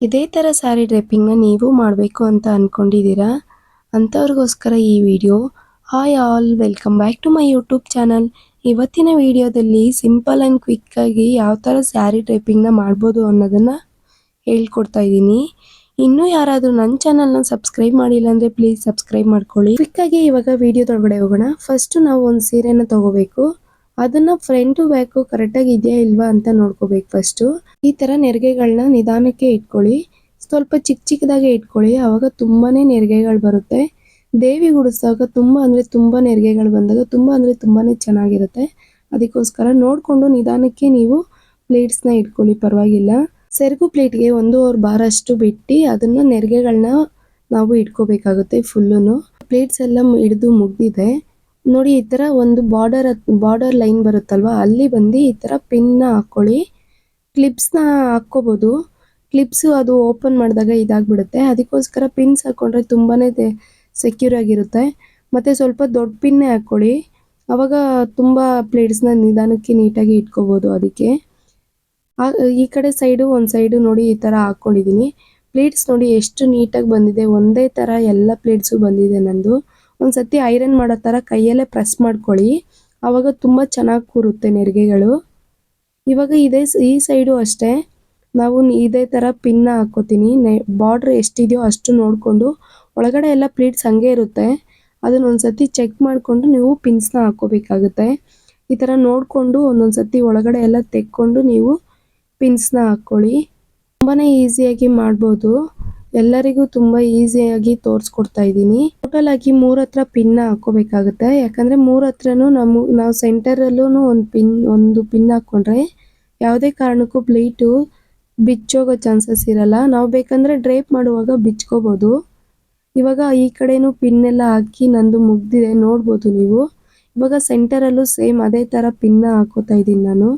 ಇದೇ ಥರ ಸ್ಯಾರಿ ಡ್ರೆಪ್ಪಿಂಗ್ನ ನೀವು ಮಾಡಬೇಕು ಅಂತ ಅಂದ್ಕೊಂಡಿದ್ದೀರಾ ಅಂಥವ್ರಿಗೋಸ್ಕರ ಈ video hi all welcome back to my YouTube channel ಇವತ್ತಿನ ವಿಡಿಯೋದಲ್ಲಿ ಸಿಂಪಲ್ ಆ್ಯಂಡ್ ಕ್ವಿಕ್ಕಾಗಿ ಯಾವ ಥರ ಸ್ಯಾರಿ ಡ್ರೆಪ್ಪಿಂಗ್ನ ಮಾಡ್ಬೋದು ಅನ್ನೋದನ್ನು ಹೇಳ್ಕೊಡ್ತಾ ಇದ್ದೀನಿ. ಇನ್ನೂ ಯಾರಾದರೂ ನನ್ನ ಚಾನಲ್ನ ಸಬ್ಸ್ಕ್ರೈಬ್ ಮಾಡಿಲ್ಲ ಅಂದರೆ ಪ್ಲೀಸ್ ಸಬ್ಸ್ಕ್ರೈಬ್ ಮಾಡ್ಕೊಳ್ಳಿ. ಕ್ವಿಕ್ಕಾಗಿ ಇವಾಗ ವಿಡಿಯೋದೊಳಗಡೆ ಹೋಗೋಣ. ಫಸ್ಟು ನಾವು ಒಂದು ಸೀರೆನ ತಗೋಬೇಕು. ಅದನ್ನ ಫ್ರಂಟು ಬ್ಯಾಕು ಕರೆಕ್ಟಾಗಿ ಇದೆಯಾ ಇಲ್ವಾ ಅಂತ ನೋಡ್ಕೋಬೇಕು ಫಸ್ಟು ಈ ಥರ ನೆರಿಗೆಗಳನ್ನ ನಿಧಾನಕ್ಕೆ ಇಟ್ಕೊಳ್ಳಿ. ಸ್ವಲ್ಪ ಚಿಕ್ಕ ಚಿಕ್ಕದಾಗೆ ಇಟ್ಕೊಳ್ಳಿ. ಆವಾಗ ತುಂಬಾನೇ ನೆರಿಗೆಗಳು ಬರುತ್ತೆ. ದೇವಿ ಗುಡಿಸಿದಾಗ ತುಂಬ ಅಂದರೆ ತುಂಬ ನೆರಿಗೆಗಳು ಬಂದಾಗ ತುಂಬ ಅಂದರೆ ತುಂಬಾನೇ ಚೆನ್ನಾಗಿರುತ್ತೆ. ಅದಕ್ಕೋಸ್ಕರ ನೋಡಿಕೊಂಡು ನಿಧಾನಕ್ಕೆ ನೀವು ಪ್ಲೇಟ್ಸ್ನ ಇಟ್ಕೊಳ್ಳಿ, ಪರವಾಗಿಲ್ಲ. ಸೆರಗು ಪ್ಲೇಟ್ಗೆ ಒಂದೂವರೆ ಬಾರ್ ಅಷ್ಟು ಬಿಟ್ಟು ಅದನ್ನ ನೆರಿಗೆಗಳನ್ನ ನಾವು ಇಟ್ಕೋಬೇಕಾಗುತ್ತೆ ಫುಲ್ಲು ಪ್ಲೇಟ್ಸ್ ಎಲ್ಲ ಹಿಡಿದು ಮುಗ್ದಿದೆ. ನೋಡಿ, ಈ ಥರ ಒಂದು ಬಾರ್ಡರ್ ಬಾರ್ಡರ್ ಲೈನ್ ಬರುತ್ತಲ್ವಾ? ಅಲ್ಲಿ ಬಂದು ಈ ಥರ ಪಿನ್ನ ಹಾಕ್ಕೊಳ್ಳಿ ಕ್ಲಿಪ್ಸ್ನ ಹಾಕ್ಕೋಬೋದು. ಕ್ಲಿಪ್ಸು ಅದು ಓಪನ್ ಮಾಡಿದಾಗ ಇದಾಗ್ಬಿಡುತ್ತೆ. ಅದಕ್ಕೋಸ್ಕರ ಪಿನ್ಸ್ ಹಾಕ್ಕೊಂಡ್ರೆ ತುಂಬಾ ಸೆಕ್ಯೂರ್ ಆಗಿರುತ್ತೆ. ಮತ್ತು ಸ್ವಲ್ಪ ದೊಡ್ಡ ಪಿನ್ನೇ ಹಾಕ್ಕೊಳ್ಳಿ ಅವಾಗ ತುಂಬ ಪ್ಲೇಟ್ಸ್ನ ನಿಧಾನಕ್ಕೆ ನೀಟಾಗಿ ಇಟ್ಕೋಬೋದು ಅದಕ್ಕೆ. ಈ ಕಡೆ ಸೈಡು ಒಂದು ಸೈಡು ನೋಡಿ ಈ ಥರ ಹಾಕ್ಕೊಂಡಿದ್ದೀನಿ ಪ್ಲೇಟ್ಸ್ ನೋಡಿ ಎಷ್ಟು ನೀಟಾಗಿ ಬಂದಿದೆ. ಒಂದೇ ಥರ ಎಲ್ಲ ಪ್ಲೇಟ್ಸು ಬಂದಿದೆ ನಂದು. ಒಂದು ಸತಿ ಐರನ್ ಮಾಡೋ ಥರ ಕೈಯಲ್ಲೇ ಪ್ರೆಸ್ ಮಾಡ್ಕೊಳ್ಳಿ. ಆವಾಗ ತುಂಬ ಚೆನ್ನಾಗಿ ಕೂರುತ್ತೆ ನೆರಿಗೆಗಳು. ಇವಾಗ ಇದೇ ಈ ಸೈಡು ಅಷ್ಟೇ. ನಾವು ಇದೇ ಥರ ಪಿನ್ನ ಹಾಕ್ಕೋತೀನಿ. ನೆ, ಬಾರ್ಡ್ರ್ ಎಷ್ಟಿದೆಯೋ ಅಷ್ಟು ನೋಡಿಕೊಂಡು ಒಳಗಡೆ ಎಲ್ಲ ಪ್ಲೇಟ್ಸ್ ಹಂಗೆ ಇರುತ್ತೆ. ಅದನ್ನ ಒಂದ್ಸತಿ ಚೆಕ್ ಮಾಡಿಕೊಂಡು ನೀವು ಪಿನ್ಸ್ನ ಹಾಕ್ಕೋಬೇಕಾಗುತ್ತೆ. ಈ ಥರ ನೋಡಿಕೊಂಡು ಒಂದೊಂದು ಸತಿ ಒಳಗಡೆ ಎಲ್ಲ ತೆಕ್ಕೊಂಡು ನೀವು ಪಿನ್ಸ್ನ ಹಾಕ್ಕೊಳ್ಳಿ. ತುಂಬಾ ಈಸಿಯಾಗಿ ಮಾಡ್ಬೋದು. ಎಲ್ಲರಿಗೂ ತುಂಬಾ ಈಸಿಯಾಗಿ ತೋರಿಸ್ಕೊಡ್ತಾ ಇದ್ದೀನಿ. ಟೋಟಲ್ ಆಗಿ ಮೂರ್ ಹತ್ರ ಪಿನ್ ಹಾಕೋಬೇಕಾಗುತ್ತೆ ಯಾಕಂದ್ರೆ ಮೂರ್ ಹತ್ರನೂ ನಮ್, ನಾವು ಸೆಂಟರ್ ಅಲ್ಲೂ ಒಂದು ಪಿನ್ ಒಂದು ಪಿನ್ ಹಾಕೊಂಡ್ರೆ ಯಾವುದೇ ಕಾರಣಕ್ಕೂ ಪ್ಲೇಟ್ ಬಿಚ್ಚೋಗೋ ಚಾನ್ಸಸ್ ಇರಲ್ಲ. ನಾವು ಬೇಕಂದ್ರೆ ಡ್ರೇಪ್ ಮಾಡುವಾಗ ಬಿಚ್ಕೋಬೋದು. ಇವಾಗ ಈ ಕಡೆನೂ ಪಿನ್ ಎಲ್ಲ ಹಾಕಿ ನಂದು ಮುಗ್ದಿದೆ, ನೋಡ್ಬೋದು ನೀವು. ಇವಾಗ ಸೆಂಟರಲ್ಲೂ ಸೇಮ್ ಅದೇ ತರ ಪಿನ್ ಹಾಕೋತಾ ಇದ್ದೀನಿ ನಾನು.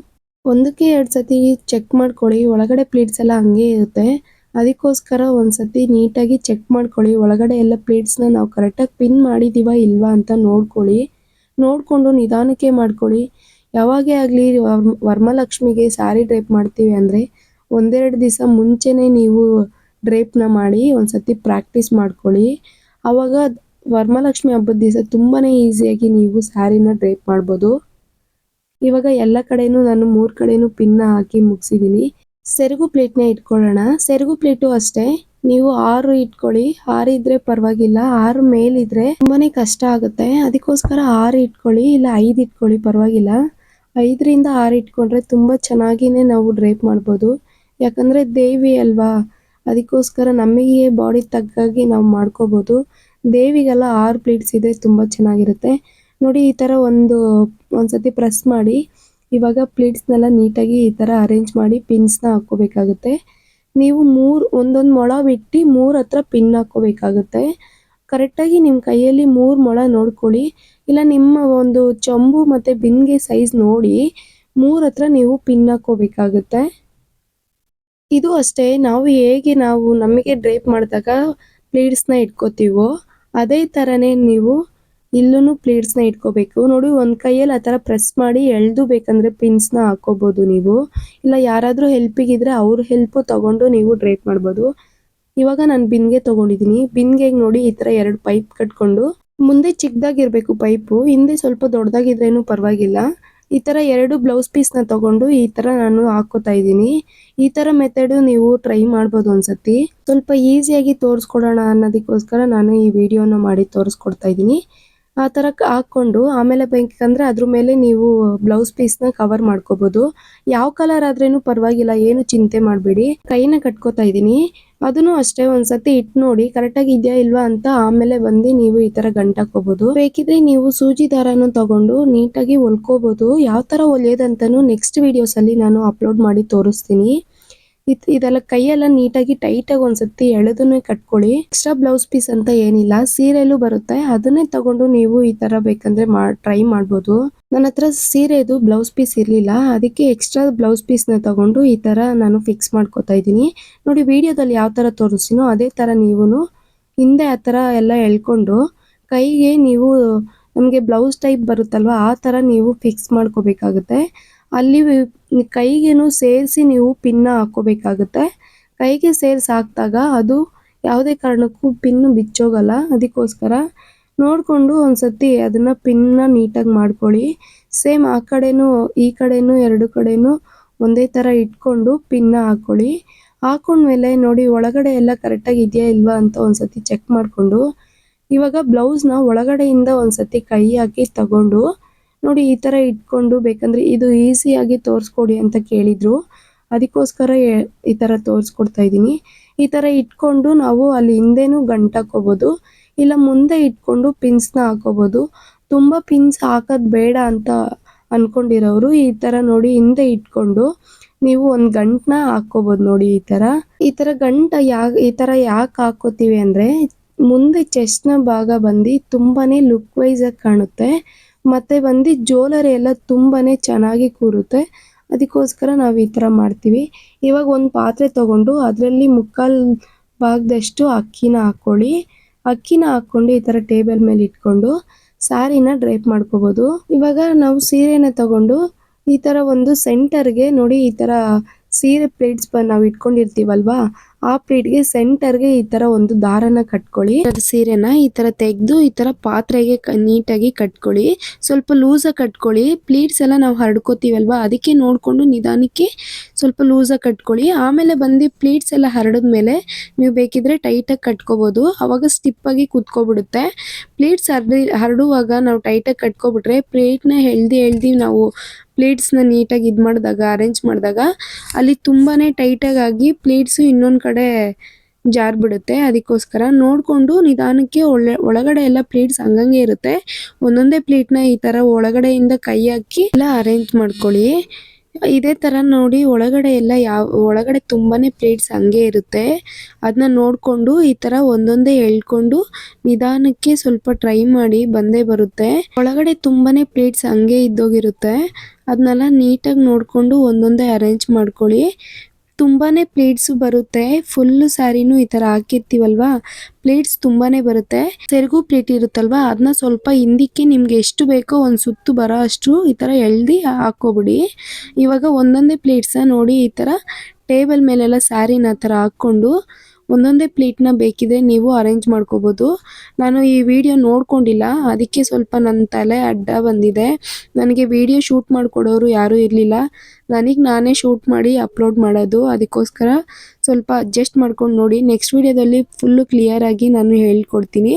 ಒಂದಕ್ಕೆ ಎರಡು ಸತಿ ಚೆಕ್ ಮಾಡ್ಕೊಳ್ಳಿ. ಒಳಗಡೆ ಪ್ಲೇಟ್ಸ್ ಎಲ್ಲ ಹಂಗೆ ಇರುತ್ತೆ. ಅದಕ್ಕೋಸ್ಕರ ಒಂದು ಸತಿ ನೀಟಾಗಿ ಚೆಕ್ ಮಾಡ್ಕೊಳ್ಳಿ. ಒಳಗಡೆ ಎಲ್ಲ ಪ್ಲೇಟ್ಸ್ನ ನಾವು ಕರೆಕ್ಟಾಗಿ ಪಿನ್ ಮಾಡಿದ್ದೀವ ಇಲ್ವಾ ಅಂತ ನೋಡ್ಕೊಳ್ಳಿ. ನೋಡಿಕೊಂಡು ನಿಧಾನಕ್ಕೆ ಮಾಡ್ಕೊಳ್ಳಿ. ಯಾವಾಗೇ ಆಗಲಿ ವರ್ಮಲಕ್ಷ್ಮಿಗೆ ಸ್ಯಾರಿ ಡ್ರೇಪ್ ಮಾಡ್ತೀವಿ ಅಂದರೆ ಒಂದೆರಡು ದಿವಸ ಮುಂಚೆನೇ ನೀವು ಡ್ರೇಪ್ನ ಮಾಡಿ ಒಂದು ಸತಿ ಪ್ರಾಕ್ಟೀಸ್ ಮಾಡ್ಕೊಳ್ಳಿ ಆವಾಗ ವರ್ಮಲಕ್ಷ್ಮಿ ಹಬ್ಬದ ದಿವಸ ತುಂಬಾ ಈಸಿಯಾಗಿ ನೀವು ಸ್ಯಾರಿನ ಡ್ರೇಪ್ ಮಾಡ್ಬೋದು. ಇವಾಗ ಎಲ್ಲ ಕಡೆಯೂ ನಾನು ಮೂರು ಕಡೆಯೂ ಪಿನ್ನ ಹಾಕಿ ಮುಗಿಸಿದ್ದೀನಿ ಸೆರಗು ಪ್ಲೇಟ್ನ ಇಟ್ಕೊಳ್ಳೋಣ. ಸೆರಗು ಪ್ಲೇಟು ಅಷ್ಟೇ. ನೀವು ಆರು ಇಟ್ಕೊಳ್ಳಿ. ಆರು ಇದ್ರೆ ಪರವಾಗಿಲ್ಲ. ಆರು ಮೇಲಿದ್ರೆ ತುಂಬಾನೇ ಕಷ್ಟ ಆಗುತ್ತೆ. ಅದಕ್ಕೋಸ್ಕರ ಆರು ಇಟ್ಕೊಳ್ಳಿ. ಇಲ್ಲ, ಐದು ಇಟ್ಕೊಳ್ಳಿ, ಪರವಾಗಿಲ್ಲ. ಐದರಿಂದ ಆರು ಇಟ್ಕೊಂಡ್ರೆ ತುಂಬ ಚೆನ್ನಾಗಿನೇ ನಾವು ಡ್ರೇಪ್ ಮಾಡ್ಬೋದು. ಯಾಕಂದ್ರೆ ದೇವಿ ಅಲ್ವಾ? ಅದಕ್ಕೋಸ್ಕರ ನಮಗೆ ಬಾಡಿ ತಗ್ಗಾಗಿ ನಾವು ಮಾಡ್ಕೋಬೋದು. ದೇವಿಗೆಲ್ಲ ಆರು ಪ್ಲೇಟ್ಸ್ ಇದೆ ತುಂಬ ಚೆನ್ನಾಗಿರುತ್ತೆ. ನೋಡಿ, ಈ ಥರ ಒಂದು, ಒಂದ್ಸತಿ ಪ್ರೆಸ್ ಮಾಡಿ. ಇವಾಗ ಪ್ಲೇಟ್ಸ್ನೆಲ್ಲ ನೀಟಾಗಿ ಈ ಥರ ಅರೇಂಜ್ ಮಾಡಿ ಪಿನ್ಸ್ನ ಹಾಕ್ಕೋಬೇಕಾಗುತ್ತೆ. ನೀವು ಮೂರು, ಒಂದೊಂದು ಮೊಳ ಬಿಟ್ಟು ಮೂರು ಹತ್ರ ಪಿನ್ ಹಾಕ್ಕೋಬೇಕಾಗುತ್ತೆ. ಕರೆಕ್ಟಾಗಿ ನಿಮ್ಮ ಕೈಯಲ್ಲಿ ಮೂರು ಮೊಳ ನೋಡ್ಕೊಳ್ಳಿ. ಇಲ್ಲ ನಿಮ್ಮ ಒಂದು ಚಂಬು ಮತ್ತು ಬಿನ್ಗೆ ಸೈಜ್ ನೋಡಿ ಮೂರು ಹತ್ರ ನೀವು ಪಿನ್ ಹಾಕ್ಕೋಬೇಕಾಗುತ್ತೆ. ಇದು ಅಷ್ಟೇ, ನಾವು ಹೇಗೆ ನಾವು ನಮಗೆ ಡ್ರೇಪ್ ಮಾಡಿದಾಗ ಪ್ಲೇಟ್ಸ್ನ ಇಟ್ಕೋತೀವೋ, ಅದೇ ಥರನೇ ನೀವು ಇಲ್ಲೂ ಪ್ಲೇಟ್ಸ್ನ ಇಟ್ಕೋಬೇಕು. ನೋಡಿ, ಒಂದು ಕೈಯಲ್ಲಿ ಆ ಥರ ಪ್ರೆಸ್ ಮಾಡಿ ಎಳೆದು ಬೇಕಂದರೆ ಪಿನ್ಸ್ನ ಹಾಕೋಬೋದು ನೀವು. ಇಲ್ಲ, ಯಾರಾದರೂ ಹೆಲ್ಪಿಗಿದ್ರೆ ಅವ್ರ ಹೆಲ್ಪು ತೊಗೊಂಡು ನೀವು ಡ್ರೇಪ್ ಮಾಡ್ಬೋದು. ಇವಾಗ ನಾನು ಬಿನ್ಗೆ ತೊಗೊಂಡಿದ್ದೀನಿ ಬಿನ್ಗೆ ನೋಡಿ ಈ ಥರ ಎರಡು ಪೈಪ್ ಕಟ್ಕೊಂಡು. ಮುಂದೆ ಚಿಕ್ಕದಾಗಿರ್ಬೇಕು ಪೈಪು ಹಿಂದೆ ಸ್ವಲ್ಪ ದೊಡ್ಡದಾಗಿದ್ರೇನು ಪರವಾಗಿಲ್ಲ. ಈ ಥರ ಎರಡು ಬ್ಲೌಸ್ ಪೀಸ್ನ ತೊಗೊಂಡು ಈ ಥರ ನಾನು ಹಾಕೋತಾ ಇದ್ದೀನಿ. ಈ ಥರ ಮೆಥಡು ನೀವು ಟ್ರೈ ಮಾಡ್ಬೋದು ಒಂದ್ಸತಿ. ಸ್ವಲ್ಪ ಈಸಿಯಾಗಿ ತೋರಿಸ್ಕೊಡೋಣ ಅನ್ನೋದಕ್ಕೋಸ್ಕರ ನಾನು ಈ ವಿಡಿಯೋನ ಮಾಡಿ ತೋರಿಸ್ಕೊಡ್ತಾ ಇದ್ದೀನಿ. ಆ ಥರ ಹಾಕ್ಕೊಂಡು ಆಮೇಲೆ ಬೇಕಂದ್ರೆ ಅದ್ರ ಮೇಲೆ ನೀವು ಬ್ಲೌಸ್ ಪೀಸ್ನ ಕವರ್ ಮಾಡ್ಕೋಬೋದು. ಯಾವ ಕಲರ್ ಆದ್ರೇನು ಪರವಾಗಿಲ್ಲ, ಏನು ಚಿಂತೆ ಮಾಡಬೇಡಿ. ಕೈನ ಕಟ್ಕೋತಾ ಇದ್ದೀನಿ. ಅದನ್ನು ಅಷ್ಟೇ ಒಂದ್ಸತಿ ಇಟ್ಟು ನೋಡಿ ಕರೆಕ್ಟಾಗಿ ಇದೆಯಾ ಇಲ್ವಾ ಅಂತ ಆಮೇಲೆ ಬಂದು ನೀವು ಈ ಥರ ಗಂಟಾಕೋಬೋದು ಬೇಕಿದ್ರೆ ನೀವು ಸೂಜಿ ದಾರಾನ ತಗೊಂಡು ನೀಟಾಗಿ ಹೊಲ್ಕೋಬೋದು. ಯಾವ ಥರ ಹೊಲಿಯೋದಂತನೂ ನೆಕ್ಸ್ಟ್ ವಿಡಿಯೋಸಲ್ಲಿ ನಾನು ಅಪ್ಲೋಡ್ ಮಾಡಿ ತೋರಿಸ್ತೀನಿ. ಇದ್ ಇದೆಲ್ಲ ಕೈಯೆಲ್ಲ ನೀಟಾಗಿ ಟೈಟಾಗಿ ಒಂದ್ಸತಿ ಎಳೆದನ್ನೇ ಕಟ್ಕೊಳ್ಳಿ. ಎಕ್ಸ್ಟ್ರಾ ಬ್ಲೌಸ್ ಪೀಸ್ ಅಂತ ಏನಿಲ್ಲ. ಸೀರೆಲೂ ಬರುತ್ತೆ. ಅದನ್ನೇ ತಗೊಂಡು ನೀವು ಈ ತರ ಬೇಕಂದ್ರೆ ಟ್ರೈ ಮಾಡ್ಬೋದು. ನನ್ನ ಹತ್ರ ಸೀರೆದು ಬ್ಲೌಸ್ ಪೀಸ್ ಇರಲಿಲ್ಲ. ಅದಕ್ಕೆ ಎಕ್ಸ್ಟ್ರಾ ಬ್ಲೌಸ್ ಪೀಸ್ನ ತಗೊಂಡು ಈ ತರ ನಾನು ಫಿಕ್ಸ್ ಮಾಡ್ಕೊತಾ ಇದ್ದೀನಿ. ನೋಡಿ, ವಿಡಿಯೋದಲ್ಲಿ ಯಾವ ತರ ತೋರಿಸ್ತೀನೋ ಅದೇ ತರ ನೀವು ಹಿಂದೆ ಆ ತರ ಎಲ್ಲ ಎಳ್ಕೊಂಡು ಕೈಗೆ ನೀವು ನಮಗೆ ಬ್ಲೌಸ್ ಟೈಪ್ ಬರುತ್ತಲ್ವ, ಆ ತರ ನೀವು ಫಿಕ್ಸ್ ಮಾಡ್ಕೋಬೇಕಾಗುತ್ತೆ. ಅಲ್ಲಿ ಕೈಗೇನು ಸೇರಿಸಿ ನೀವು ಪಿನ್ನ ಹಾಕೋಬೇಕಾಗುತ್ತೆ. ಕೈಗೆ ಸೇರಿಸಿ ಹಾಕಿದಾಗ ಅದು ಯಾವುದೇ ಕಾರಣಕ್ಕೂ ಪಿನ್ನು ಬಿಚ್ಚೋಗಲ್ಲ. ಅದಕ್ಕೋಸ್ಕರ ನೋಡಿಕೊಂಡು ಒಂದ್ಸತಿ ಅದನ್ನು ಪಿನ್ನ ನೀಟಾಗಿ ಮಾಡ್ಕೊಳ್ಳಿ. ಸೇಮ್ ಆ ಕಡೆನೂ, ಈ ಕಡೆನೂ, ಎರಡು ಕಡೆನೂ ಒಂದೇ ಥರ ಇಟ್ಕೊಂಡು ಪಿನ್ನ ಹಾಕ್ಕೊಳ್ಳಿ ಹಾಕೊಂಡ್ಮೇಲೆ ನೋಡಿ ಒಳಗಡೆ ಎಲ್ಲ ಕರೆಕ್ಟಾಗಿ ಇದೆಯಾ ಇಲ್ವಾ ಅಂತ ಒಂದ್ಸತಿ ಚೆಕ್ ಮಾಡಿಕೊಂಡು. ಇವಾಗ ಬ್ಲೌಸ್ನ ಒಳಗಡೆಯಿಂದ ಒಂದ್ಸತಿ ಕೈ ಹಾಕಿ ತಗೊಂಡು ನೋಡಿ ಈ ಥರ ಇಟ್ಕೊಂಡು ಬೇಕಂದ್ರೆ ಇದು ಈಸಿಯಾಗಿ ತೋರಿಸ್ಕೊಡಿ ಅಂತ ಕೇಳಿದ್ರು. ಅದಕ್ಕೋಸ್ಕರ ಈ ಥರ ತೋರಿಸ್ಕೊಡ್ತಾ ಇದ್ದೀನಿ. ಈ ಥರ ಇಟ್ಕೊಂಡು ನಾವು ಅಲ್ಲಿ ಹಿಂದೆನೂ ಗಂಟು ಹಾಕೋಬೋದು ಇಲ್ಲ ಮುಂದೆ ಇಟ್ಕೊಂಡು ಪಿನ್ಸ್ನ ಹಾಕೋಬೋದು ತುಂಬ ಪಿನ್ಸ್ ಹಾಕೋದು ಬೇಡ ಅಂತ ಅನ್ಕೊಂಡಿರೋರು ಈ ಥರ ನೋಡಿ ಹಿಂದೆ ಇಟ್ಕೊಂಡು ನೀವು ಒಂದು ಗಂಟನ್ನ ಹಾಕ್ಕೋಬೋದು ನೋಡಿ ಈ ಥರ ಈ ಥರ ಗಂಟ ಯಾ ಈ ಥರ ಯಾಕೆ ಹಾಕೋತೀವಿ ಅಂದರೆ ಮುಂದೆ ಚೆಸ್ಟ್ನ ಭಾಗ ಬಂದು ತುಂಬಾನೇ ಲುಕ್ ವೈಸ್ ಆಗಿ ಕಾಣುತ್ತೆ. ಮತ್ತೆ ಬಂದು ಜೋಲರಿ ಎಲ್ಲ ತುಂಬಾನೇ ಚೆನ್ನಾಗಿ ಕೂರುತ್ತೆ. ಅದಕ್ಕೋಸ್ಕರ ನಾವು ಈ ಥರ ಮಾಡ್ತೀವಿ. ಇವಾಗ ಒಂದು ಪಾತ್ರೆ ತಗೊಂಡು ಅದರಲ್ಲಿ ಮುಕ್ಕಾಲು ಭಾಗದಷ್ಟು ಅಕ್ಕಿನ ಹಾಕ್ಕೊಳ್ಳಿ ಅಕ್ಕಿನ ಹಾಕ್ಕೊಂಡು ಈ ಥರ ಟೇಬಲ್ ಮೇಲೆ ಇಟ್ಕೊಂಡು ಸ್ಯಾರಿನ ಡ್ರೈಪ್ ಮಾಡ್ಕೋಬೋದು. ಇವಾಗ ನಾವು ಸೀರೆನ ತಗೊಂಡು ಈ ಥರ ಒಂದು ಸೆಂಟರ್ಗೆ ನೋಡಿ ಈ ಥರ ಸೀರೆ ಪ್ಲೇಟ್ಸ್ ನಾವು ಇಟ್ಕೊಂಡಿರ್ತೀವಲ್ವಾ, ಆ ಪ್ಲೇಟ್ಗೆ ಸೆಂಟರ್ಗೆ ಈ ತರ ಒಂದು ದಾರನ ಕಟ್ಕೊಳ್ಳಿ. ಸೀರೆನ ಈ ತರ ತೆಗೆದು, ಈ ತರ ಪಾತ್ರೆಗೆ ನೀಟಾಗಿ ಕಟ್ಕೊಳ್ಳಿ. ಸ್ವಲ್ಪ ಲೂಸಾಗಿ ಕಟ್ಕೊಳ್ಳಿ. ಪ್ಲೀಟ್ಸ್ ಎಲ್ಲ ನಾವು ಹರಡ್ಕೋತೀವಲ್ವಾ, ಅದಕ್ಕೆ ನೋಡಿಕೊಂಡು ನಿಧಾನಕ್ಕೆ ಸ್ವಲ್ಪ ಲೂಸಾಗಿ ಕಟ್ಕೊಳ್ಳಿ. ಆಮೇಲೆ ಬಂದು ಪ್ಲೀಟ್ಸ್ ಎಲ್ಲ ಹರಡಿದ್ಮೇಲೆ ನೀವು ಬೇಕಿದ್ರೆ ಟೈಟಾಗಿ ಕಟ್ಕೋಬೋದು. ಅವಾಗ ಸ್ಟಿಪ್ಪಾಗಿ ಕುತ್ಕೊಬಿಡುತ್ತೆ. ಪ್ಲೇಟ್ಸ್ ಹರಡಿ ಹರಡುವಾಗ ನಾವು ಟೈಟಾಗಿ ಕಟ್ಕೊಬಿಟ್ರೆ ಪ್ಲೇಟ್ನ ಎಳ್ದಿ ಎಳ್ದಿ ನಾವು ಪ್ಲೇಟ್ಸ್ನ ನೀಟಾಗಿ ಇದು ಮಾಡಿದಾಗ ಅರೇಂಜ್ ಮಾಡಿದಾಗ, ಅಲ್ಲಿ ತುಂಬಾ ಟೈಟಾಗಿ ಆಗಿ ಪ್ಲೇಟ್ಸು ಇನ್ನೊಂದು ಕಡೆ ಜಾರ್ಬಿಡುತ್ತೆ ಅದಕ್ಕೋಸ್ಕರ ನೋಡಿಕೊಂಡು ನಿಧಾನಕ್ಕೆ ಒಳ್ಳೆ, ಒಳಗಡೆ ಎಲ್ಲ ಪ್ಲೇಟ್ಸ್ ಹಂಗಂಗೆ ಇರುತ್ತೆ. ಒಂದೊಂದೇ ಪ್ಲೇಟ್ನ ಈ ಥರ ಒಳಗಡೆಯಿಂದ ಕೈ ಹಾಕಿ ಎಲ್ಲ ಅರೇಂಜ್ ಮಾಡ್ಕೊಳ್ಳಿ. ಇದೇ ತರ ನೋಡಿ ಒಳಗಡೆ ಎಲ್ಲ ಯಾವ, ಒಳಗಡೆ ತುಂಬಾನೇ ಪ್ಲೇಟ್ಸ್ ಹಂಗೆ ಇರುತ್ತೆ. ಅದನ್ನ ನೋಡ್ಕೊಂಡು ಈ ತರ ಒಂದೊಂದೇ ಎಳ್ಕೊಂಡು ನಿಧಾನಕ್ಕೆ ಸ್ವಲ್ಪ ಟ್ರೈ ಮಾಡಿ ಬಂದೇ ಬರುತ್ತೆ. ಒಳಗಡೆ ತುಂಬಾನೇ ಪ್ಲೇಟ್ಸ್ ಹಂಗೆ ಇದ್ದೋಗಿರುತ್ತೆ. ಅದನ್ನೆಲ್ಲ ನೀಟಾಗಿ ನೋಡಿಕೊಂಡು ಒಂದೊಂದೇ ಅರೇಂಜ್ ಮಾಡ್ಕೊಳ್ಳಿ. ತುಂಬಾನೇ ಪ್ಲೇಟ್ಸು ಬರುತ್ತೆ. ಫುಲ್ ಸ್ಯಾರಿನೂ ಈ ಥರ ಹಾಕಿರ್ತೀವಲ್ವಾ? ಪ್ಲೇಟ್ಸ್ ತುಂಬಾನೇ ಬರುತ್ತೆ. ಸೆರಗು ಪ್ಲೇಟ್ ಇರುತ್ತಲ್ವಾ? ಅದನ್ನ ಸ್ವಲ್ಪ ಹಿಂದಿಕ್ಕೆ ನಿಮ್ಗೆ ಎಷ್ಟು ಬೇಕೋ ಒಂದು ಸುತ್ತು ಬರೋ ಅಷ್ಟು ಈ ಥರ ಎಳ್ದು ಹಾಕೋಬಿಡಿ ಇವಾಗ ಒಂದೊಂದೇ ಪ್ಲೇಟ್ಸ ನೋಡಿ ಈ ಥರ ಟೇಬಲ್ ಮೇಲೆಲ್ಲ ಸ್ಯಾರಿನ ಆ ಥರ ಹಾಕ್ಕೊಂಡು ಒಂದೊಂದೇ ಪ್ಲೇಟ್ನ ಬೇಕಿದ್ರೆ ನೀವು ಅರೇಂಜ್ ಮಾಡ್ಕೋಬೋದು. ನಾನು ಈ ವಿಡಿಯೋ ನೋಡ್ಕೊಂಡಿಲ್ಲ. ಅದಕ್ಕೆ ಸ್ವಲ್ಪ ನನ್ನ ತಲೆ ಅಡ್ಡ ಬಂದಿದೆ. ನನಗೆ ವಿಡಿಯೋ ಶೂಟ್ ಮಾಡಿಕೊಡೋರು ಯಾರೂ ಇರಲಿಲ್ಲ. ನನಗೆ ನಾನೇ ಶೂಟ್ ಮಾಡಿ ಅಪ್ಲೋಡ್ ಮಾಡೋದು, ಅದಕ್ಕೋಸ್ಕರ ಸ್ವಲ್ಪ ಅಡ್ಜಸ್ಟ್ ಮಾಡ್ಕೊಂಡು ನೋಡಿ. ನೆಕ್ಸ್ಟ್ ವಿಡಿಯೋದಲ್ಲಿ ಫುಲ್ಲು ಕ್ಲಿಯರಾಗಿ ನಾನು ಹೇಳ್ಕೊಡ್ತೀನಿ.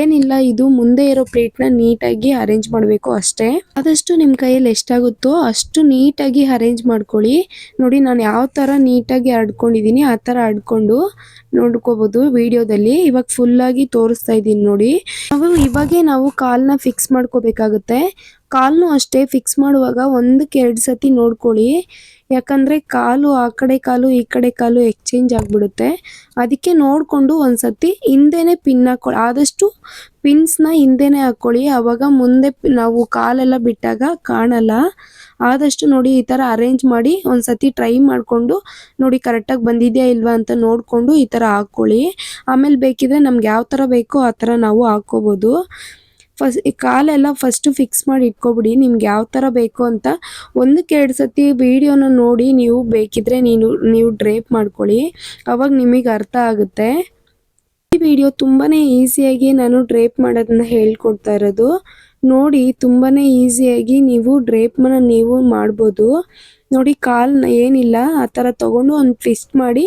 ಏನಿಲ್ಲ, ಇದು ಮುಂದೆ ಇರೋ ಪ್ಲೇಟ್ನ ನೀಟಾಗಿ ಅರೇಂಜ್ ಮಾಡಬೇಕು ಅಷ್ಟೇ. ಆದಷ್ಟು ನಿಮ್ಮ ಕೈಯಲ್ಲಿ ಎಷ್ಟಾಗುತ್ತೋ ಅಷ್ಟು ನೀಟಾಗಿ ಅರೇಂಜ್ ಮಾಡ್ಕೊಳ್ಳಿ. ನೋಡಿ, ನಾನು ಯಾವ ಥರ ನೀಟಾಗಿ ಆಡ್ಕೊಂಡಿದ್ದೀನಿ, ಆ ಥರ ಆಡ್ಕೊಂಡು ನೋಡ್ಕೋಬೋದು ವಿಡಿಯೋದಲ್ಲಿ. ಇವಾಗ ಫುಲ್ಲಾಗಿ ತೋರಿಸ್ತಾ ಇದ್ದೀನಿ ನೋಡಿ. ನಾವು ಇವಾಗೆ ನಾವು ಕಾಲ್ನ ಫಿಕ್ಸ್ ಮಾಡ್ಕೋಬೇಕಾಗುತ್ತೆ. ಕಾಲ್ನು ಅಷ್ಟೇ ಫಿಕ್ಸ್ ಮಾಡುವಾಗ ಒಂದಕ್ಕೆ ಎರಡು ಸತಿ ನೋಡ್ಕೊಳ್ಳಿ. ಯಾಕಂದರೆ ಕಾಲು ಆ ಕಡೆ ಕಾಲು ಈ ಕಡೆ ಕಾಲು ಎಕ್ಸ್ಚೇಂಜ್ ಆಗಿಬಿಡುತ್ತೆ. ಅದಕ್ಕೆ ನೋಡಿಕೊಂಡು ಒಂದ್ಸತಿ ಹಿಂದೆನೇ ಪಿನ್ ಹಾಕೊಳ್ಳಿ ಆದಷ್ಟು ಪಿನ್ಸ್ನ ಹಿಂದೆನೇ ಹಾಕ್ಕೊಳ್ಳಿ ಆವಾಗ ಮುಂದೆ ನಾವು ಕಾಲೆಲ್ಲ ಬಿಟ್ಟಾಗ ಕಾಣಲ್ಲ. ಆದಷ್ಟು ನೋಡಿ ಈ ಥರ ಅರೇಂಜ್ ಮಾಡಿ ಒಂದ್ಸತಿ ಟ್ರೈ ಮಾಡಿಕೊಂಡು ನೋಡಿ ಕರೆಕ್ಟಾಗಿ ಬಂದಿದೆಯಾ ಇಲ್ವಾ ಅಂತ ನೋಡಿಕೊಂಡು ಈ ಥರ ಹಾಕ್ಕೊಳ್ಳಿ ಆಮೇಲೆ ಬೇಕಿದ್ರೆ ನಮ್ಗೆ ಯಾವ ಥರ ಬೇಕೋ ಆ ಥರ ನಾವು ಹಾಕ್ಕೋಬೋದು. ಫಸ್ಟ್ ಈ ಕಾಲೆಲ್ಲ ಫಸ್ಟ್ ಫಿಕ್ಸ್ ಮಾಡಿ ಇಟ್ಕೊಬಿಡಿ, ನಿಮ್ಗೆ ಯಾವ ಥರ ಬೇಕು ಅಂತ ಒಂದಕ್ಕೆ ಎರಡು ಸತಿ ವಿಡಿಯೋನ ನೋಡಿ ನೀವು ಬೇಕಿದ್ರೆ ನೀನು, ನೀವು ಡ್ರೇಪ್ ಮಾಡ್ಕೊಳ್ಳಿ. ಅವಾಗ ನಿಮಗೆ ಅರ್ಥ ಆಗುತ್ತೆ. ಈ ವಿಡಿಯೋ ತುಂಬಾನೇ ಈಸಿಯಾಗಿ ನಾನು ಡ್ರೇಪ್ ಮಾಡೋದನ್ನ ಹೇಳ್ಕೊಡ್ತಾ ಇರೋದು. ನೋಡಿ ತುಂಬಾನೇ ಈಸಿಯಾಗಿ ನೀವು ಡ್ರೇಪ್ನ ನೀವು ಮಾಡ್ಬೋದು. ನೋಡಿ ಕಾಲ್ ಏನಿಲ್ಲ, ಆ ಥರ ತಗೊಂಡು ಒಂದು ಟ್ವಿಸ್ಟ್ ಮಾಡಿ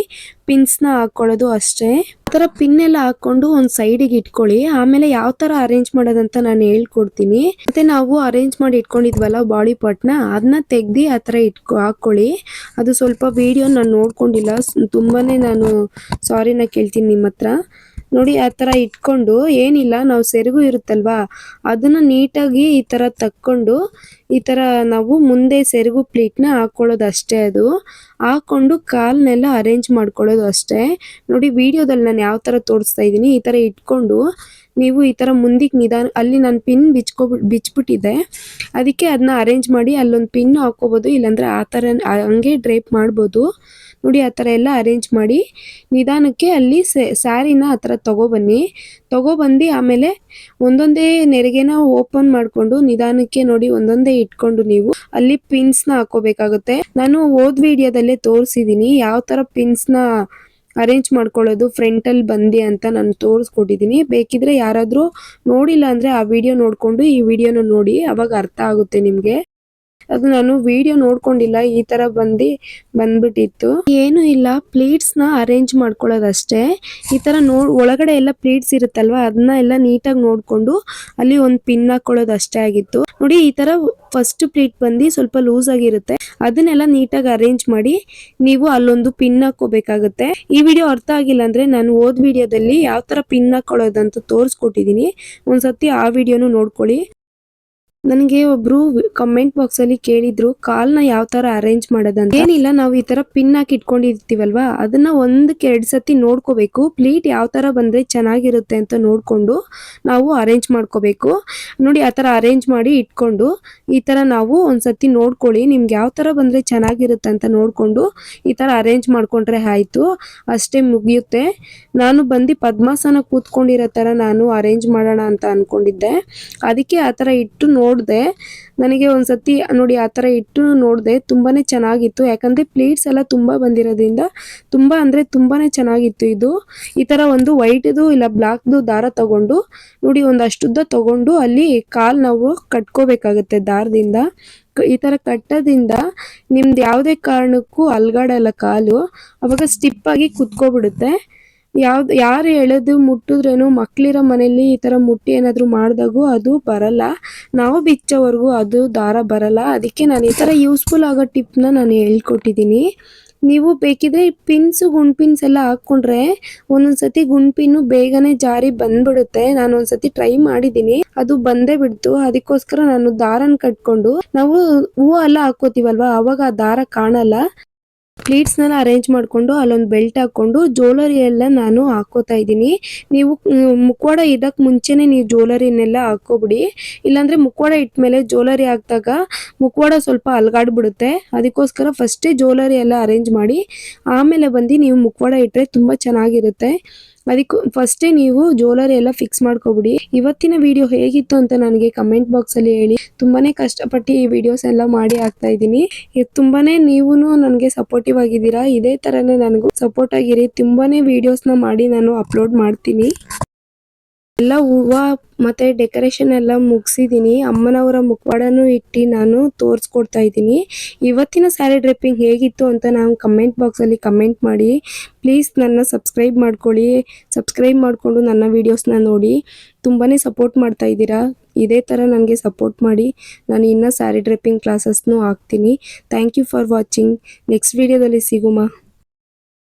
ಪಿನ್ಸ್ನ ಹಾಕ್ಕೊಳ್ಳೋದು ಅಷ್ಟೇ. ಆ ಥರ ಪಿನ್ ಎಲ್ಲ ಹಾಕ್ಕೊಂಡು ಒಂದು ಸೈಡಿಗೆ ಇಟ್ಕೊಳ್ಳಿ. ಆಮೇಲೆ ಯಾವ ಥರ ಅರೇಂಜ್ ಮಾಡೋದಂತ ನಾನು ಹೇಳ್ಕೊಡ್ತೀನಿ. ಮತ್ತೆ ನಾವು ಅರೇಂಜ್ ಮಾಡಿ ಇಟ್ಕೊಂಡಿದ್ವಲ್ಲ ಬಾಡಿ ಪಾರ್ಟ್ನ ಅದನ್ನ ತೆಗ್ದು ಆ ಥರ ಇಟ್ಕೊ ಹಾಕ್ಕೊಳ್ಳಿ ಅದು ಸ್ವಲ್ಪ ವಿಡಿಯೋ ನಾನು ನೋಡ್ಕೊಂಡಿಲ್ಲ. ತುಂಬಾ ನಾನು ಸಾರಿನ ಕೇಳ್ತೀನಿ ನಿಮ್ಮ ಹತ್ರ ನೋಡಿ, ಆ ಥರ ಇಟ್ಕೊಂಡು ಏನಿಲ್ಲ, ನಾವು ಸೆರಗು ಇರುತ್ತಲ್ವಾ, ಅದನ್ನ ನೀಟಾಗಿ ಈ ಥರ ತಕ್ಕೊಂಡು, ಈ ಥರ ನಾವು ಮುಂದೆ ಸೆರಗು ಪ್ಲೇಟ್ನ ಹಾಕ್ಕೊಳ್ಳೋದು ಅಷ್ಟೇ ಅದು. ಹಾಕ್ಕೊಂಡು ಕಾಲ್ನೆಲ್ಲ ಅರೇಂಜ್ ಮಾಡ್ಕೊಳ್ಳೋದು ಅಷ್ಟೇ. ನೋಡಿ, ವಿಡಿಯೋದಲ್ಲಿ ನಾನು ಯಾವ ಥರ ತೋರಿಸ್ತಾ ಇದ್ದೀನಿ, ಈ ಥರ ಇಟ್ಕೊಂಡು ನೀವು ಈ ಥರ ಮುಂದಕ್ಕೆ ನಿಧಾನ, ಅಲ್ಲಿ ನಾನು ಪಿನ್ ಬಿಚ್ಕೊ, ಬಿಚ್ಬಿಟ್ಟಿದ್ದೆ, ಅದಕ್ಕೆ ಅದನ್ನ ಅರೇಂಜ್ ಮಾಡಿ ಅಲ್ಲೊಂದು ಪಿನ್ ಹಾಕ್ಕೋಬೋದು, ಇಲ್ಲಾಂದರೆ ಆ ಥರ ಹಂಗೆ ಡ್ರೇಪ್ ಮಾಡ್ಬೋದು. ನೋಡಿ, ಆ ಥರ ಎಲ್ಲ ಅರೇಂಜ್ ಮಾಡಿ ನಿಧಾನಕ್ಕೆ ಅಲ್ಲಿ ಸ್ಯಾರಿನ ಆ ಥರ ತೊಗೊಬನ್ನಿ. ತೊಗೊಬಂದು ಆಮೇಲೆ ಒಂದೊಂದೇ ನೆರಿಗೆನ ಓಪನ್ ಮಾಡಿಕೊಂಡು ನಿಧಾನಕ್ಕೆ ನೋಡಿ, ಒಂದೊಂದೇ ಇಟ್ಕೊಂಡು ನೀವು ಅಲ್ಲಿ ಪಿನ್ಸ್ನ ಹಾಕೋಬೇಕಾಗುತ್ತೆ. ನಾನು ಓದ್ ವಿಡಿಯೋದಲ್ಲೇ ತೋರಿಸಿದ್ದೀನಿ ಯಾವ ಥರ ಪಿನ್ಸ್ನ ಅರೇಂಜ್ ಮಾಡ್ಕೊಳ್ಳೋದು ಫ್ರಂಟಲ್ಲಿ ಬಂದಿ ಅಂತ ನಾನು ತೋರಿಸ್ಕೊಟ್ಟಿದ್ದೀನಿ ಬೇಕಿದ್ರೆ ಯಾರಾದರೂ ನೋಡಿಲ್ಲ ಅಂದರೆ ಆ ವಿಡಿಯೋ ನೋಡಿಕೊಂಡು ಈ ವಿಡಿಯೋನ ನೋಡಿ, ಅವಾಗ ಅರ್ಥ ಆಗುತ್ತೆ ನಿಮಗೆ. ಅದು ನಾನು ವಿಡಿಯೋ ನೋಡ್ಕೊಂಡಿಲ್ಲ, ಈ ತರ ಬಂದು, ಬಂದ್ಬಿಟ್ಟಿತ್ತು. ಏನು ಇಲ್ಲ ಪ್ಲೇಟ್ಸ್ನ ಅರೇಂಜ್ ಮಾಡ್ಕೊಳ್ಳೋದಷ್ಟೇ. ಈ ತರ ನೋಡ್ ಒಳಗಡೆ ಎಲ್ಲ ಪ್ಲೇಟ್ಸ್ ಇರುತ್ತಲ್ವಾ ಅದನ್ನ ಎಲ್ಲ ನೀಟಾಗಿ ನೋಡ್ಕೊಂಡು ಅಲ್ಲಿ ಒಂದು ಪಿನ್ ಹಾಕೊಳ್ಳೋದು ಅಷ್ಟೇ ಆಗಿತ್ತು. ನೋಡಿ, ಈ ತರ ಫಸ್ಟ್ ಪ್ಲೇಟ್ ಬಂದು ಸ್ವಲ್ಪ ಲೂಸ್ ಆಗಿರುತ್ತೆ. ಅದನ್ನೆಲ್ಲ ನೀಟಾಗಿ ಅರೇಂಜ್ ಮಾಡಿ ನೀವು ಅಲ್ಲೊಂದು ಪಿನ್ ಹಾಕೋಬೇಕಾಗುತ್ತೆ ಈ ವಿಡಿಯೋ ಅರ್ಥ ಆಗಿಲ್ಲ ಅಂದ್ರೆ ನಾನು ಓದ್ ವಿಡಿಯೋದಲ್ಲಿ ಯಾವ ತರ ಪಿನ್ ಹಾಕೊಳ್ಳೋದಂತ ತೋರಿಸ್ಕೊಟ್ಟಿದ್ದೀನಿ ಒಂದ್ಸತಿ ಆ ವಿಡಿಯೋನು ನೋಡ್ಕೊಳ್ಳಿ. ನನಗೆ ಒಬ್ರು ಕಮೆಂಟ್ ಬಾಕ್ಸ್ ಅಲ್ಲಿ ಕೇಳಿದ್ರು, ಕಾಲ್ನ ಯಾವ ತರ ಅರೇಂಜ್ ಮಾಡೋದಂತ. ಏನಿಲ್ಲ, ನಾವು ಈ ತರ ಪಿನ್ ಹಾಕಿ ಇಟ್ಕೊಂಡಿರ್ತೀವಲ್ವಾ? ಅದನ್ನ ಒಂದಕ್ಕೆ ಎರಡ್ ಸತಿ ನೋಡ್ಕೋಬೇಕು. ಪ್ಲೀಟ್ ಯಾವ ತರ ಬಂದ್ರೆ ಚೆನ್ನಾಗಿರುತ್ತೆ ಅಂತ ನೋಡ್ಕೊಂಡು ನಾವು ಅರೇಂಜ್ ಮಾಡ್ಕೋಬೇಕು. ನೋಡಿ, ಆ ತರ ಅರೇಂಜ್ ಮಾಡಿ ಇಟ್ಕೊಂಡು, ಈ ತರ ನಾವು ಒಂದ್ಸತಿ ನೋಡ್ಕೊಳ್ಳಿ, ನಿಮ್ಗೆ ಯಾವ ತರ ಬಂದ್ರೆ ಚೆನ್ನಾಗಿರುತ್ತೆ ಅಂತ ನೋಡ್ಕೊಂಡು ಈ ತರ ಅರೇಂಜ್ ಮಾಡ್ಕೊಂಡ್ರೆ ಆಯ್ತು. ಅಷ್ಟೇ ಮುಗಿಯುತ್ತೆ. ನಾನು ಬಂದು ಪದ್ಮಾಸನ ಕೂತ್ಕೊಂಡಿರೋ ತರ ನಾನು ಅರೇಂಜ್ ಮಾಡೋಣ ಅಂತ ಅನ್ಕೊಂಡಿದ್ದೆ. ಅದಕ್ಕೆ ಆ ತರ ಇಟ್ಟು ನೋಡಿದೆ, ನನಗೆ ಒಂದ್ಸತಿ ನೋಡಿ ಆ ಥರ ಇಟ್ಟು ನೋಡಿದೆ, ತುಂಬಾನೇ ಚೆನ್ನಾಗಿತ್ತು. ಯಾಕಂದ್ರೆ ಪ್ಲೇಟ್ಸ್ ಎಲ್ಲ ತುಂಬಾ ಬಂದಿರೋದ್ರಿಂದ ತುಂಬಾ ಅಂದ್ರೆ ತುಂಬಾನೇ ಚೆನ್ನಾಗಿತ್ತು ಇದು. ಈ ತರ ಒಂದು ವೈಟ್ದು ಇಲ್ಲ ಬ್ಲ್ಯಾಕ್ದು ದಾರ ತಗೊಂಡು ನೋಡಿ ಒಂದಷ್ಟುದ್ದ ತಗೊಂಡು ಅಲ್ಲಿ ಕಾಲು ನಾವು ಕಟ್ಕೋಬೇಕಾಗುತ್ತೆ ದಾರದಿಂದ. ಈ ತರ ಕಟ್ಟೋದ್ರಿಂದ ನಿಮ್ದು ಯಾವುದೇ ಕಾರಣಕ್ಕೂ ಅಲ್ಗಾಡಲ್ಲ ಕಾಲು. ಅವಾಗ ಸ್ಟಿಪ್ ಆಗಿ ಕುತ್ಕೋಬಿಡುತ್ತೆ. ಯಾವ್ದು, ಯಾರು ಎಳೆದು ಮುಟ್ಟಿದ್ರೇನು ಮಕ್ಳಿರೋ ಮನೇಲಿ ಈ ತರ ಮುಟ್ಟಿ ಏನಾದ್ರು ಮಾಡಿದಾಗೂ ಅದು ಬರಲ್ಲ. ನಾವು ಬಿಚ್ಚೋವರೆಗೂ ಅದು ದಾರ ಬರಲ್ಲ. ಅದಕ್ಕೆ ನಾನು ಈ ತರ ಯೂಸ್ಫುಲ್ ಆಗೋ ಟಿಪ್ನ ನಾನು ಹೇಳ್ಕೊಟ್ಟಿದ್ದೀನಿ. ನೀವು ಬೇಕಿದ್ರೆ ಪಿನ್ಸು ಗುಂಡ್ ಪಿನ್ಸ್ ಎಲ್ಲ ಹಾಕ್ಕೊಂಡ್ರೆ ಒಂದೊಂದ್ಸತಿ ಗುಂಡ್ ಪಿನ್ನು ಬೇಗನೆ ಜಾರಿ ಬಂದ್ಬಿಡುತ್ತೆ. ನಾನು ಒಂದ್ಸತಿ ಟ್ರೈ ಮಾಡಿದ್ದೀನಿ. ಅದು ಬಂದೇ ಬಿಡ್ತು. ಅದಕ್ಕೋಸ್ಕರ ನಾನು ದಾರನ ಕಟ್ಕೊಂಡು, ನಾವು ಹೂವು ಎಲ್ಲ ಹಾಕೋತೀವಲ್ವ ಅವಾಗ ಆ ದಾರ ಕಾಣಲ್ಲ. ಪ್ಲೀಟ್ಸ್ನೆಲ್ಲ ಅರೇಂಜ್ ಮಾಡಿಕೊಂಡು ಅಲ್ಲೊಂದು ಬೆಲ್ಟ್ ಜ್ಯುವೆಲರಿ ಎಲ್ಲ ನಾನು ಹಾಕೋತಾ ಇದ್ದೀನಿ. ನೀವು ಮುಕ್ವಾಡ ಇದಕ್ಕೆ ಮುಂಚೆನೆ ನೀವು ಜ್ಯುವೆಲರಿನೆಲ್ಲ ಹಾಕೋಬಿಡಿ ಇಲ್ಲಾಂದ್ರೆ ಮುಖವಾಡ ಇಟ್ಮೇಲೆ ಜ್ಯುವೆಲರಿ ಹಾಕಿದಾಗ ಮುಕ್ವಾಡ ಸ್ವಲ್ಪ ಅಲ್ಗಾಡ್ಬಿಡುತ್ತೆ. ಅದಕ್ಕೋಸ್ಕರ ಫಸ್ಟೇ ಜ್ಯುವೆಲರಿ ಎಲ್ಲ ಅರೇಂಜ್ ಮಾಡಿ. ಆಮೇಲೆ ಬಂದು ನೀವು ಮುಕ್ವಾಡ ಇಟ್ಟರೆ ತುಂಬ ಚೆನ್ನಾಗಿರುತ್ತೆ. ಅದಕ್ಕೆ ಫಸ್ಟೇ ನೀವು ಜ್ಯುವೆಲರಿ ಎಲ್ಲ ಫಿಕ್ಸ್ ಮಾಡ್ಕೊಬಿಡಿ. ಇವತ್ತಿನ ವಿಡಿಯೋ ಹೇಗಿತ್ತು ಅಂತ ನನಗೆ ಕಮೆಂಟ್ ಬಾಕ್ಸಲ್ಲಿ ಹೇಳಿ. ತುಂಬಾನೇ ಕಷ್ಟಪಟ್ಟು ಈ ವಿಡಿಯೋಸ್ ಎಲ್ಲ ಮಾಡಿ ಹಾಕ್ತಾ ಇದ್ದೀನಿ. ಇದು ತುಂಬಾನೇ ನೀವು ನನಗೆ ಸಪೋರ್ಟಿವ್ ಆಗಿದ್ದೀರಾ. ಇದೇ ಥರನೇ ನನಗೂ ಸಪೋರ್ಟ್ ಆಗಿರಿ. ತುಂಬಾನೇ ವಿಡಿಯೋಸ್ನ ಮಾಡಿ ನಾನು ಅಪ್ಲೋಡ್ ಮಾಡ್ತೀನಿ. ಎಲ್ಲ ಹೂವ ಮತ್ತೆ ಡೆಕೋರೇಷನ್ ಎಲ್ಲ ಮುಗಿಸಿದ್ದೀನಿ ಅಮ್ಮನವರ ಮುಖವಾಡನೂ ಇಟ್ಟು ನಾನು ತೋರಿಸ್ಕೊಡ್ತಾ ಇದ್ದೀನಿ. ಇವತ್ತಿನ ಸ್ಯಾರಿ ಡ್ರೆಪ್ಪಿಂಗ್ ಹೇಗಿತ್ತು ಅಂತ ನಾನು ಕಮೆಂಟ್ ಬಾಕ್ಸಲ್ಲಿ ಕಮೆಂಟ್ ಮಾಡಿ. ಪ್ಲೀಸ್ ನನ್ನ ಸಬ್ಸ್ಕ್ರೈಬ್ ಮಾಡ್ಕೊಳ್ಳಿ. ಸಬ್ಸ್ಕ್ರೈಬ್ ಮಾಡಿಕೊಂಡು ನನ್ನ ವೀಡಿಯೋಸ್ನ ನೋಡಿ. ತುಂಬಾ ಸಪೋರ್ಟ್ ಮಾಡ್ತಾ ಇದ್ದೀರಾ. ಇದೇ ಥರ ನನಗೆ ಸಪೋರ್ಟ್ ಮಾಡಿ. ನಾನು ಇನ್ನೂ ಸ್ಯಾರಿ ಡ್ರೆಪ್ಪಿಂಗ್ ಕ್ಲಾಸಸ್ನೂ ಹಾಕ್ತೀನಿ. Thank you for watching next ವೀಡಿಯೋದಲ್ಲಿ ಸಿಗುಮ